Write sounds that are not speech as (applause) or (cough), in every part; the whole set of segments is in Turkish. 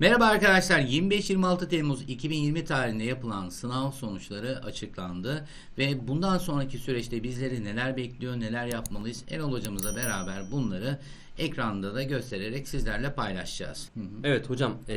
Merhaba arkadaşlar 25-26 Temmuz 2020 tarihinde yapılan sınav sonuçları açıklandı ve bundan sonraki süreçte bizleri neler bekliyor neler yapmalıyız Erol hocamızla beraber bunları ekranda da göstererek sizlerle paylaşacağız. Hı hı. Evet hocam e,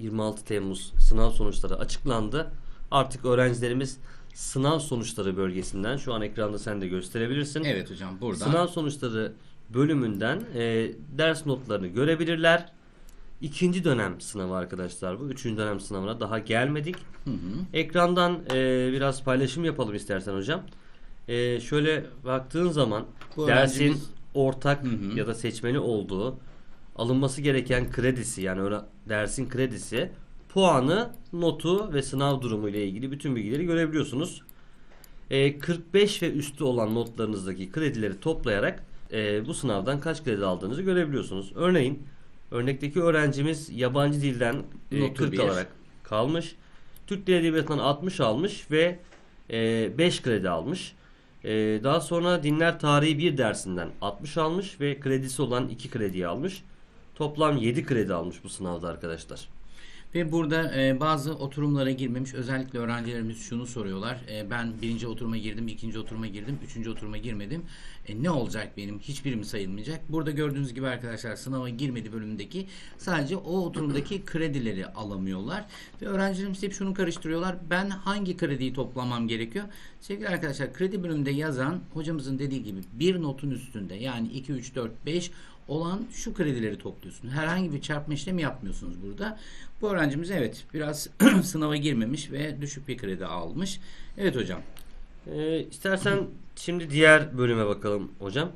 25-26 Temmuz sınav sonuçları açıklandı. Artık öğrencilerimiz sınav sonuçları bölgesinden şu an ekranda sen de gösterebilirsin. Evet hocam buradan Sınav sonuçları bölümünden e, ders notlarını görebilirler. İkinci dönem sınavı arkadaşlar bu. Üçüncü dönem sınavına daha gelmedik. Hı hı. Ekrandan e, biraz paylaşım yapalım istersen hocam. E, şöyle baktığın zaman Bu dersin öğrencimiz- ortak Hı hı. ya da seçmeli olduğu alınması gereken kredisi yani öyle dersin kredisi, puanı, notu ve sınav durumu ile ilgili bütün bilgileri görebiliyorsunuz. E, 45 ve üstü olan notlarınızdaki kredileri toplayarak e, bu sınavdan kaç kredi aldığınızı görebiliyorsunuz. Örneğin örnekteki öğrencimiz yabancı dilden e, Notu 40 bir. alarak kalmış. Türk Dili Edebiyatı'ndan 60 almış ve e, 5 kredi almış. E, daha sonra dinler tarihi bir dersinden 60 almış ve kredisi olan 2 krediyi almış. Toplam 7 kredi almış bu sınavda arkadaşlar. Ve burada e, bazı oturumlara girmemiş. Özellikle öğrencilerimiz şunu soruyorlar. E, ben birinci oturuma girdim, ikinci oturuma girdim, üçüncü oturuma girmedim. E, ne olacak benim? Hiçbirim sayılmayacak. Burada gördüğünüz gibi arkadaşlar sınava girmedi bölümündeki sadece o oturumdaki (clears throat) kredileri alamıyorlar. Ve öğrencilerimiz hep şunu karıştırıyorlar. Ben hangi krediyi toplamam gerekiyor? Sevgili arkadaşlar kredi bölümünde yazan hocamızın dediği gibi bir notun üstünde yani 2, 3, 4, 5 olan şu kredileri topluyorsun. Herhangi bir çarpma işlemi yapmıyorsunuz burada. Bu öğrencimiz evet biraz (clears throat) sınava girmemiş ve düşük bir kredi almış. Evet hocam. E, istersen şimdi diğer bölüme bakalım hocam.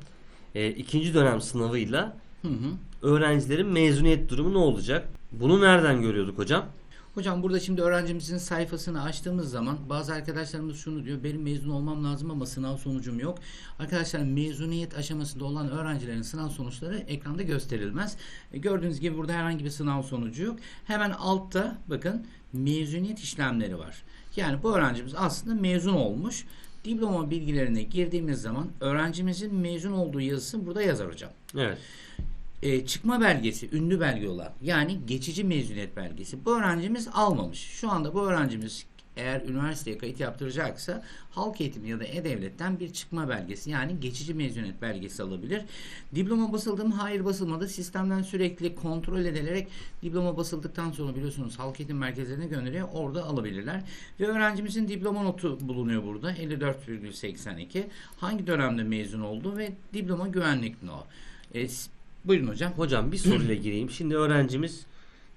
E, ikinci dönem sınavıyla Hı hı. öğrencilerin mezuniyet durumu ne olacak? Bunu nereden görüyorduk hocam? Hocam burada şimdi öğrencimizin sayfasını açtığımız zaman bazı arkadaşlarımız şunu diyor. Benim mezun olmam lazım ama sınav sonucum yok. Arkadaşlar mezuniyet aşamasında olan öğrencilerin sınav sonuçları ekranda gösterilmez. E, gördüğünüz gibi burada herhangi bir sınav sonucu yok. Hemen altta bakın mezuniyet işlemleri var. Yani bu öğrencimiz aslında mezun olmuş. Diploma bilgilerine girdiğimiz zaman öğrencimizin mezun olduğu yazısı burada yazar hocam. Evet. E, çıkma belgesi, ünlü belge olan yani geçici mezuniyet belgesi bu öğrencimiz almamış. Şu anda bu öğrencimiz eğer üniversiteye kayıt yaptıracaksa halk eğitimi ya da e-devletten bir çıkma belgesi yani geçici mezuniyet belgesi alabilir. Diploma basıldı mı? Hayır basılmadı. Sistemden sürekli kontrol edilerek diploma basıldıktan sonra biliyorsunuz halk eğitim merkezlerine gönderiyor. Orada alabilirler. Ve öğrencimizin diploma notu bulunuyor burada. 54,82. Hangi dönemde mezun oldu ve diploma güvenlik no. E, buyurun hocam. Hocam bir soruyla gireyim. Şimdi öğrencimiz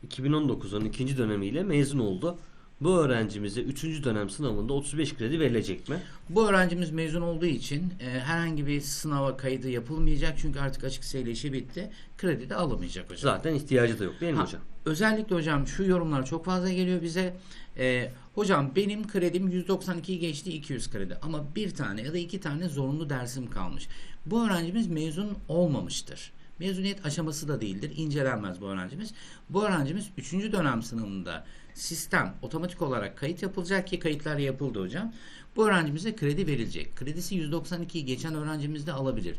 2019'un ikinci dönemiyle mezun oldu. Bu öğrencimize 3. dönem sınavında 35 kredi verilecek mi? Bu öğrencimiz mezun olduğu için e, herhangi bir sınava kaydı yapılmayacak çünkü artık açık sayılı işi bitti. Kredi de alamayacak hocam. Zaten ihtiyacı da yok değil mi Ha, hocam? Özellikle hocam şu yorumlar çok fazla geliyor bize. E, hocam benim kredim 192 geçti 200 kredi ama bir tane ya da iki tane zorunlu dersim kalmış. Bu öğrencimiz mezun olmamıştır. Mezuniyet aşaması da değildir. incelenmez bu öğrencimiz. Bu öğrencimiz 3. dönem sınavında sistem otomatik olarak kayıt yapılacak ki kayıtlar yapıldı hocam. Bu öğrencimize kredi verilecek. Kredisi 192'yi geçen öğrencimiz de alabilir.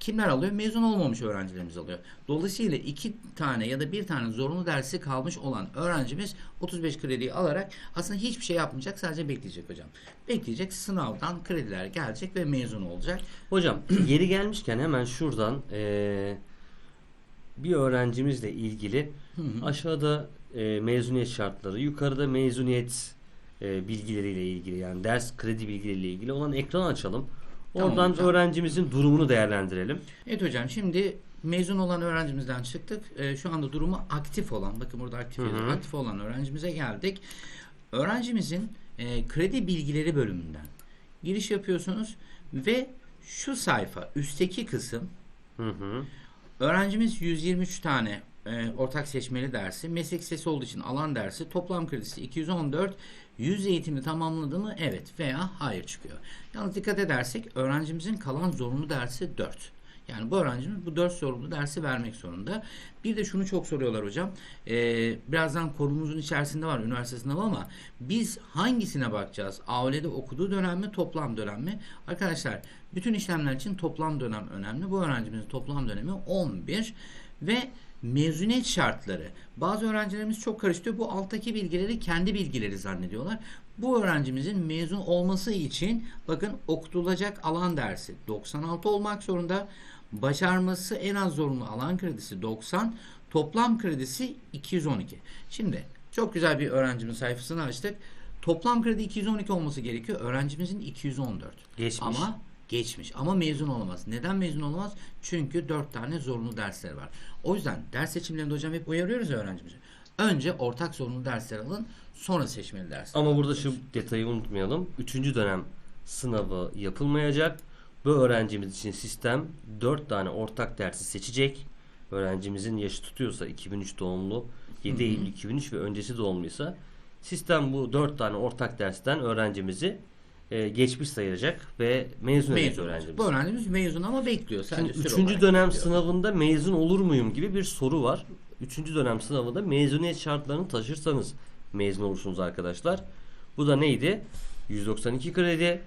Kimler alıyor? Mezun olmamış öğrencilerimiz alıyor. Dolayısıyla iki tane ya da bir tane zorunlu dersi kalmış olan öğrencimiz 35 krediyi alarak aslında hiçbir şey yapmayacak. Sadece bekleyecek hocam. Bekleyecek sınavdan krediler gelecek ve mezun olacak. Hocam (clears throat) yeri gelmişken hemen şuradan eee, bir öğrencimizle ilgili aşağıda eee, mezuniyet şartları, yukarıda mezuniyet eee, bilgileriyle ilgili yani ders kredi bilgileriyle ilgili olan ekranı açalım. Tamam Oradan hocam. öğrencimizin durumunu değerlendirelim. Evet hocam şimdi mezun olan öğrencimizden çıktık. Ee, şu anda durumu aktif olan, bakın burada aktif Hı hı. aktif olan öğrencimize geldik. Öğrencimizin e, kredi bilgileri bölümünden giriş yapıyorsunuz ve şu sayfa üstteki kısım Hı hı. Öğrencimiz 123 tane e, ortak seçmeli dersi, meslek lisesi olduğu için alan dersi, toplam kredisi 214, yüz eğitimi tamamladı mı? Evet veya hayır çıkıyor. Yalnız dikkat edersek öğrencimizin kalan zorunlu dersi 4. Yani bu öğrencimiz bu 4 zorunlu dersi vermek zorunda. Bir de şunu çok soruyorlar hocam. Ee, birazdan konumuzun içerisinde var üniversite sınavı ama biz hangisine bakacağız? AOL'de okuduğu dönem mi toplam dönem mi? Arkadaşlar bütün işlemler için toplam dönem önemli. Bu öğrencimizin toplam dönemi 11 ve mezuniyet şartları. Bazı öğrencilerimiz çok karıştırıyor. Bu alttaki bilgileri kendi bilgileri zannediyorlar. Bu öğrencimizin mezun olması için bakın okutulacak alan dersi 96 olmak zorunda. Başarması en az zorunlu alan kredisi 90. Toplam kredisi 212. Şimdi çok güzel bir öğrencimin sayfasını açtık. Toplam kredi 212 olması gerekiyor. Öğrencimizin 214. Geçmiş. Ama geçmiş ama mezun olamaz. Neden mezun olamaz? Çünkü 4 tane zorunlu dersleri var. O yüzden ders seçimlerinde hocam hep uyarıyoruz ya öğrencimizi. Önce ortak zorunlu dersler alın, sonra seçmeli ders. Ama burada şu detayı unutmayalım. Üçüncü dönem sınavı yapılmayacak. Bu öğrencimiz için sistem 4 tane ortak dersi seçecek. Öğrencimizin yaşı tutuyorsa 2003 doğumlu, 7 Eylül 2003 ve öncesi doğumluysa sistem bu 4 tane ortak dersten öğrencimizi e, geçmiş sayacak ve mezun edecek Mezun. öğrencimiz. Bu öğrencimiz mezun ama bekliyor. Şimdi Sadece süre üçüncü dönem bekliyor. sınavında mezun olur muyum gibi bir soru var. Üçüncü dönem sınavında mezuniyet şartlarını taşırsanız mezun olursunuz arkadaşlar. Bu da neydi? 192 kredi,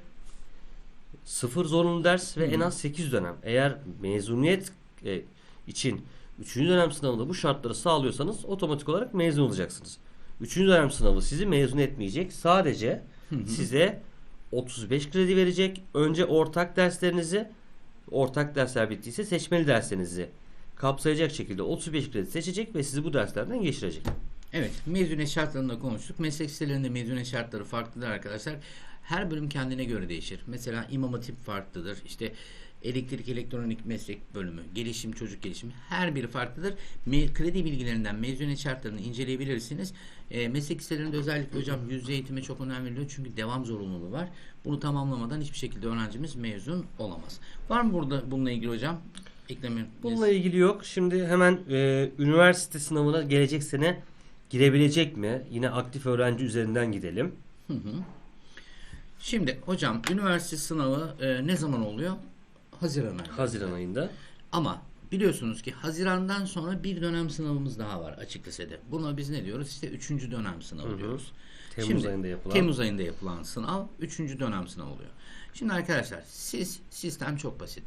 sıfır zorunlu ders ve en az 8 dönem. Eğer mezuniyet e, için üçüncü dönem sınavında bu şartları sağlıyorsanız otomatik olarak mezun olacaksınız. Üçüncü dönem sınavı sizi mezun etmeyecek. Sadece size 35 kredi verecek. Önce ortak derslerinizi ortak dersler bittiyse seçmeli derslerinizi kapsayacak şekilde 35 kredi seçecek ve sizi bu derslerden geçirecek. Evet, mezuniyet şartlarında konuştuk. Meslek sitelerinde mezuniyet şartları farklıdır arkadaşlar. Her bölüm kendine göre değişir. Mesela İmam Hatip farklıdır. İşte elektrik elektronik meslek bölümü, gelişim çocuk gelişimi her biri farklıdır. Me- kredi bilgilerinden mezuniyet şartlarını inceleyebilirsiniz. E, meslek sitelerinde özellikle hocam yüz yüze eğitime çok önem veriliyor çünkü devam zorunluluğu var. Bunu tamamlamadan hiçbir şekilde öğrencimiz mezun olamaz. Var mı burada bununla ilgili hocam? Ekleme. Bununla ilgili yok. Şimdi hemen e, üniversite sınavına gelecek sene girebilecek mi? Yine aktif öğrenci üzerinden gidelim. Şimdi hocam üniversite sınavı e, ne zaman oluyor? Haziran ayında. Haziran ayında. Ama biliyorsunuz ki Haziran'dan sonra bir dönem sınavımız daha var açık lisede. Buna biz ne diyoruz? İşte üçüncü dönem sınavı diyoruz. Temmuz ayında yapılan. Temmuz ayında yapılan sınav üçüncü dönem sınavı oluyor. Şimdi arkadaşlar siz sistem çok basit.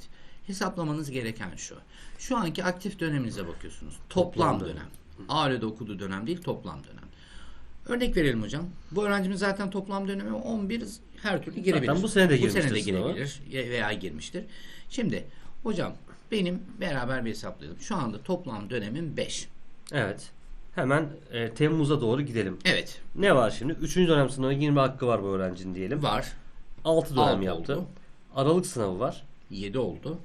Hesaplamanız gereken şu. Şu anki aktif döneminize bakıyorsunuz. Toplam, Toplam dönem. dönem. ALE'de okuduğu dönem değil toplam dönem. Örnek verelim hocam. Bu öğrencimiz zaten toplam dönemi 11 her türlü girebilir. bu sene de Bu girmiştir sene de girebilir veya girmiştir. Şimdi hocam benim beraber bir hesaplayalım. Şu anda toplam dönemim 5. Evet. Hemen e, Temmuz'a doğru gidelim. Evet. Ne var şimdi? Üçüncü dönem sınavı girme hakkı var bu öğrencinin diyelim. Var. 6 dönem Altı yaptı. oldu. Aralık sınavı var. 7 oldu.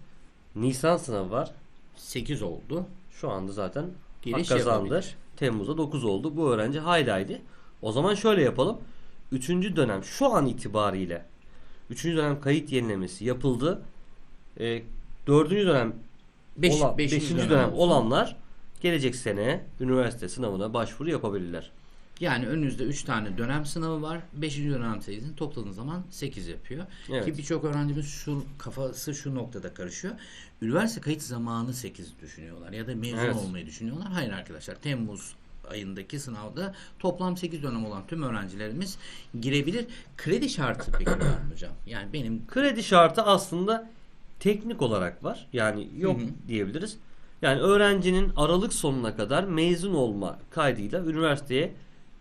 Nisan sınavı var. 8 oldu. Şu anda zaten Giriş kazandı. yapabilir. Temmuz'da 9 oldu. Bu öğrenci haydi. O zaman şöyle yapalım. Üçüncü dönem şu an itibariyle üçüncü dönem kayıt yenilemesi yapıldı. E, dördüncü dönem Beş, olan, beşinci beşinci dönem, olsun. olanlar gelecek sene üniversite sınavına başvuru yapabilirler. Yani önünüzde 3 tane dönem sınavı var. 5. dönem sayısını topladığınız zaman 8 yapıyor. Evet. Ki birçok öğrencimiz şu kafası şu noktada karışıyor. Üniversite kayıt zamanı 8 düşünüyorlar ya da mezun Evet. olmayı düşünüyorlar. Hayır arkadaşlar Temmuz ayındaki sınavda toplam 8 dönem olan tüm öğrencilerimiz girebilir. Kredi şartı peki var mı hocam? (clears throat) Yani benim Kredi şartı aslında teknik olarak var. Yani yok Hı hı. diyebiliriz. Yani öğrencinin Aralık sonuna kadar mezun olma kaydıyla üniversiteye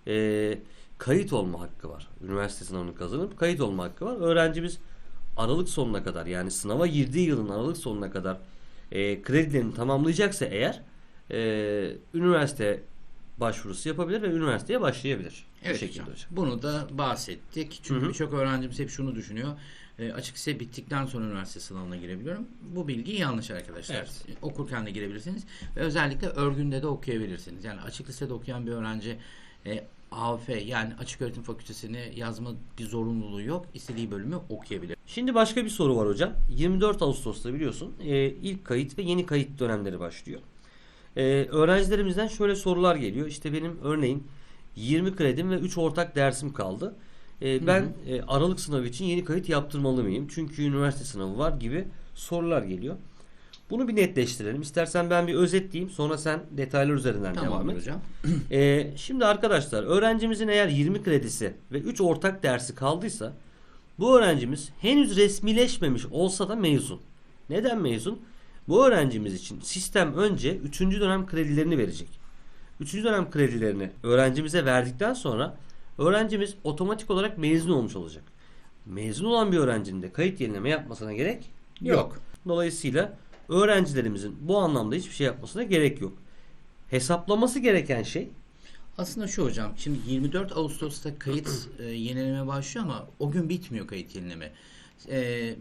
e, kayıt olma hakkı var. Üniversite sınavını kazanıp kayıt olma hakkı var. Öğrencimiz Aralık sonuna kadar yani sınava girdiği yılın Aralık sonuna kadar e, kredilerini tamamlayacaksa eğer e, üniversite başvurusu yapabilir ve üniversiteye başlayabilir. Bu Evet şekilde hocam. hocam. Bunu da bahsettik. Çünkü birçok öğrencimiz hep şunu düşünüyor. E, açık lise bittikten sonra üniversite sınavına girebiliyorum. Bu bilgi yanlış arkadaşlar. Evet. E, Okurken de girebilirsiniz. Ve özellikle örgünde de okuyabilirsiniz. Yani açık lisede okuyan bir öğrenci e, AF yani açık öğretim fakültesini yazma bir zorunluluğu yok. İstediği bölümü okuyabilir. Şimdi başka bir soru var hocam. 24 Ağustos'ta biliyorsun e, ilk kayıt ve yeni kayıt dönemleri başlıyor. E, öğrencilerimizden şöyle sorular geliyor. İşte benim örneğin 20 kredim ve 3 ortak dersim kaldı. E, ben e, Aralık sınavı için yeni kayıt yaptırmalı mıyım? Çünkü üniversite sınavı var gibi sorular geliyor. Bunu bir netleştirelim. İstersen ben bir özetleyeyim. Sonra sen detaylar üzerinden devam Tamamdır et. hocam. (clears throat) Ee, şimdi arkadaşlar öğrencimizin eğer 20 kredisi ve 3 ortak dersi kaldıysa bu öğrencimiz henüz resmileşmemiş olsa da mezun. Neden mezun? Bu öğrencimiz için sistem önce 3. dönem kredilerini verecek. 3. dönem kredilerini öğrencimize verdikten sonra öğrencimiz otomatik olarak mezun olmuş olacak. Mezun olan bir öğrencinin de kayıt yenileme yapmasına gerek Yok. Dolayısıyla öğrencilerimizin bu anlamda hiçbir şey yapmasına gerek yok. Hesaplaması gereken şey Aslında şu hocam, şimdi 24 Ağustos'ta kayıt (clears throat) e, yenileme başlıyor ama o gün bitmiyor kayıt yenileme. E,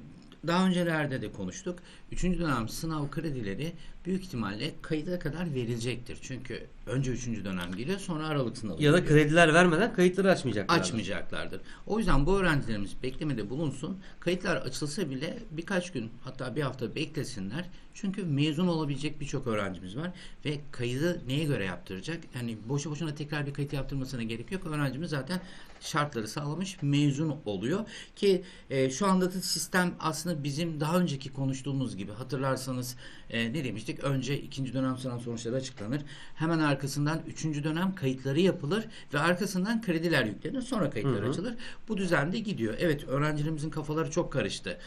daha öncelerde de konuştuk. Üçüncü dönem sınav kredileri büyük ihtimalle kayıta kadar verilecektir. Çünkü önce üçüncü dönem geliyor sonra Aralık sınavı ya da geliyor. krediler vermeden kayıtları açmayacaklar. açmayacaklardır. O yüzden bu öğrencilerimiz beklemede bulunsun. Kayıtlar açılsa bile birkaç gün hatta bir hafta beklesinler. Çünkü mezun olabilecek birçok öğrencimiz var ve kaydı neye göre yaptıracak? Yani boşu boşuna tekrar bir kayıt yaptırmasına gerek yok. Öğrencimiz zaten şartları sağlamış mezun oluyor ki e, şu anda da sistem aslında bizim daha önceki konuştuğumuz gibi hatırlarsanız e, ne demiştik? Önce ikinci dönem sınav sonuçları açıklanır. Hemen arkasından üçüncü dönem kayıtları yapılır ve arkasından krediler yüklenir. Sonra kayıtlar Hı hı. açılır. Bu düzende gidiyor. Evet öğrencilerimizin kafaları çok karıştı.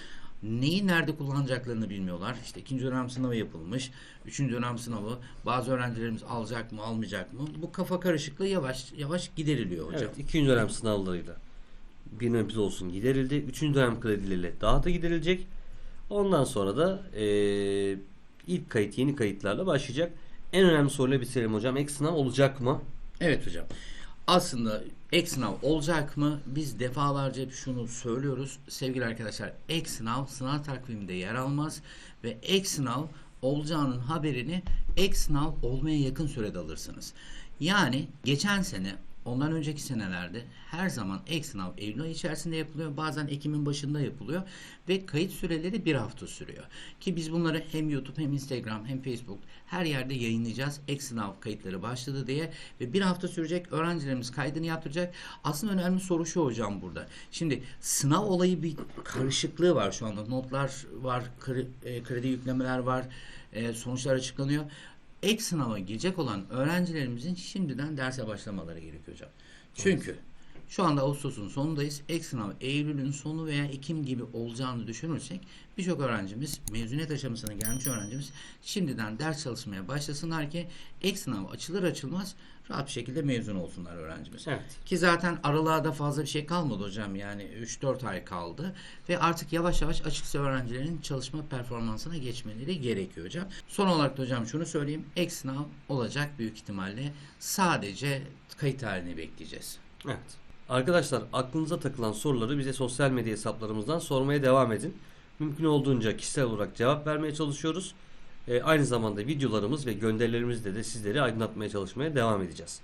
Neyi nerede kullanacaklarını bilmiyorlar. İşte ikinci dönem sınavı yapılmış. Üçüncü dönem sınavı. Bazı öğrencilerimiz alacak mı almayacak mı? Bu kafa karışıklığı yavaş yavaş gideriliyor hocam. Evet, ikinci dönem sınavlarıyla bir nebze olsun giderildi. Üçüncü dönem kredileriyle daha da giderilecek. Ondan sonra da eee, ilk kayıt yeni kayıtlarla başlayacak. En önemli soruyla bitirelim hocam. Ek sınav olacak mı? Evet hocam. Aslında ek sınav olacak mı? Biz defalarca hep şunu söylüyoruz. Sevgili arkadaşlar ek sınav sınav takviminde yer almaz ve ek sınav olacağının haberini ek sınav olmaya yakın sürede alırsınız. Yani geçen sene ondan önceki senelerde her zaman ek sınav Eylül ayı içerisinde yapılıyor. Bazen Ekim'in başında yapılıyor. Ve kayıt süreleri bir hafta sürüyor. Ki biz bunları hem YouTube hem Instagram hem Facebook her yerde yayınlayacağız. Ek sınav kayıtları başladı diye. Ve bir hafta sürecek. Öğrencilerimiz kaydını yaptıracak. Aslında önemli soru şu hocam burada. Şimdi sınav olayı bir karışıklığı var şu anda. Notlar var, e, kredi yüklemeler var. e, sonuçlar açıklanıyor. Ek sınava girecek olan öğrencilerimizin şimdiden derse başlamaları gerekiyor hocam. Çünkü şu anda Ağustos'un sonundayız. Ek sınav Eylül'ün sonu veya Ekim gibi olacağını düşünürsek birçok öğrencimiz, mezuniyet aşamasına gelmiş öğrencimiz şimdiden ders çalışmaya başlasınlar ki ek sınav açılır açılmaz rahat bir şekilde mezun olsunlar öğrencimiz. Evet. Ki zaten aralığa da fazla bir şey kalmadı hocam. Yani 3-4 ay kaldı. Ve artık yavaş yavaş açıkça öğrencilerin çalışma performansına geçmeleri gerekiyor hocam. Son olarak da hocam şunu söyleyeyim. Ek sınav olacak büyük ihtimalle. Sadece kayıt halini bekleyeceğiz. Evet. Arkadaşlar aklınıza takılan soruları bize sosyal medya hesaplarımızdan sormaya devam edin. Mümkün olduğunca kişisel olarak cevap vermeye çalışıyoruz. Ee, aynı zamanda videolarımız ve gönderilerimizle de sizleri aydınlatmaya çalışmaya devam edeceğiz.